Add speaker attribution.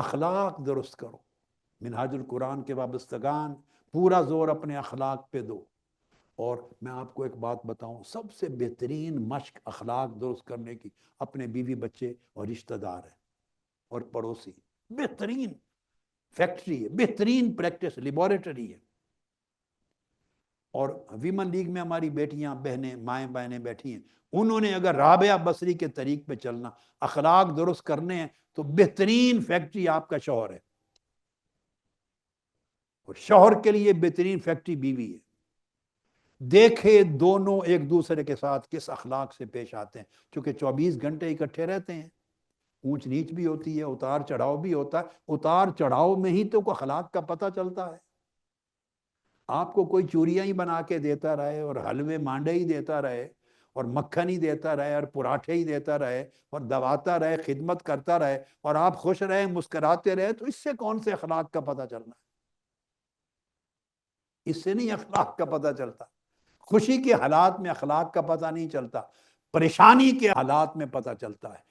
Speaker 1: اخلاق درست کرو۔ منہاج القرآن کے وابستگان پورا زور اپنے اخلاق پہ دو۔ اور میں آپ کو ایک بات بتاؤں، سب سے بہترین مشق اخلاق درست کرنے کی اپنے بیوی بچے اور رشتہ دار ہیں اور پڑوسی۔ بہترین فیکٹری ہے، بہترین پریکٹس، لیبوریٹری ہے۔ اور ویمن لیگ میں ہماری بیٹیاں، بہنیں، مائیں بہنیں بیٹھی ہیں۔ انہوں نے اگر رابعہ بصری کے طریق پہ چلنا، اخلاق درست کرنے ہیں، تو بہترین فیکٹری آپ کا شوہر ہے۔ اور شوہر کے لیے بہترین فیکٹری بیوی ہے۔ دیکھے دونوں ایک دوسرے کے ساتھ کس اخلاق سے پیش آتے ہیں چونکہ چوبیس گھنٹے اکٹھے رہتے ہیں۔ اونچ نیچ بھی ہوتی ہے، اتار چڑھاؤ بھی ہوتا ہے۔ اتار چڑھاؤ میں ہی تو اخلاق کا پتہ چلتا ہے۔ آپ کو کوئی چوریاں ہی بنا کے دیتا رہے اور حلوے مانڈے ہی دیتا رہے اور مکھن ہی دیتا رہے اور پراٹھے ہی دیتا رہے اور دواتا رہے، خدمت کرتا رہے اور آپ خوش رہے، مسکراتے رہے، تو اس سے کون سے اخلاق کا پتہ چلنا ہے؟ اس سے نہیں اخلاق کا پتہ چلتا۔ خوشی کے حالات میں اخلاق کا پتہ نہیں چلتا، پریشانی کے حالات میں پتہ چلتا ہے۔